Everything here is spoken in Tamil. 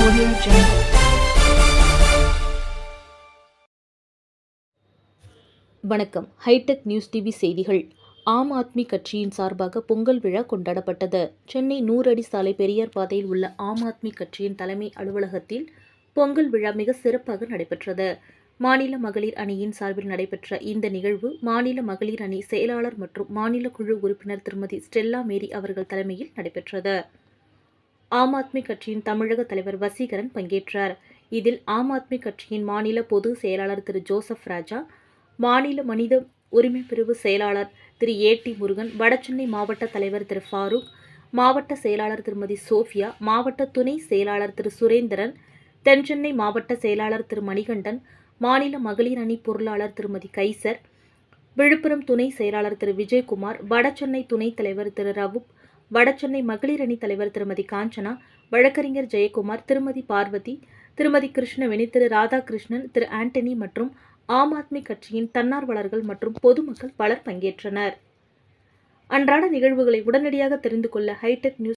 Audio Jungle. வணக்கம். ஹைடெக் நியூஸ் டிவி செய்திகள். ஆம் ஆத்மி கட்சியின் சார்பாக பொங்கல் விழா கொண்டாடப்பட்டது. சென்னை நூறடி சாலை பெரியார் பாதையில் உள்ள ஆம் ஆத்மி கட்சியின் தலைமை அலுவலகத்தில் பொங்கல் விழா மிக சிறப்பாக நடைபெற்றது. மாநில மகளிர் அணியின் சார்பில் நடைபெற்ற இந்த நிகழ்வு மாநில மகளிர் அணி செயலாளர் மற்றும் மாநில குழு உறுப்பினர் திருமதி ஸ்டெல்லா மேரி அவர்கள் தலைமையில் நடைபெற்றது. ஆம் ஆத்மி கட்சியின் தமிழக தலைவர் வசீகரன் பங்கேற்றார். இதில் ஆம் ஆத்மி கட்சியின் மாநில பொது செயலாளர் திரு ஜோசப் ராஜா மாநில மனித உரிமை பிரிவு செயலாளர் திரு ஏ டி முருகன் வடசென்னை மாவட்ட தலைவர் திரு ஃபாரூக் மாவட்ட செயலாளர் திருமதி சோஃபியா மாவட்ட துணை செயலாளர் திரு சுரேந்திரன் தென்சென்னை மாவட்ட செயலாளர் திரு மணிகண்டன் மாநில மகளிர் அணி பொருளாளர் திருமதி கைசர் விழுப்புரம் துணை செயலாளர் திரு விஜயகுமார் வடசென்னை துணைத் தலைவர் திரு ரவுப் வடசென்னை மகளிர் அணி தலைவர் திருமதி காஞ்சனா வழக்கறிஞர் ஜெயக்குமார் திருமதி பார்வதி திருமதி கிருஷ்ணவேணி திரு ராதாகிருஷ்ணன் திரு ஆண்டனி மற்றும் ஆம் ஆத்மி கட்சியின் தன்னார்வலர்கள் மற்றும் பொதுமக்கள் பலர் பங்கேற்றனர். அன்றாட நிகழ்வுகளை உடனடியாக தெரிந்து கொள்ள ஹைடெக் நியூஸ்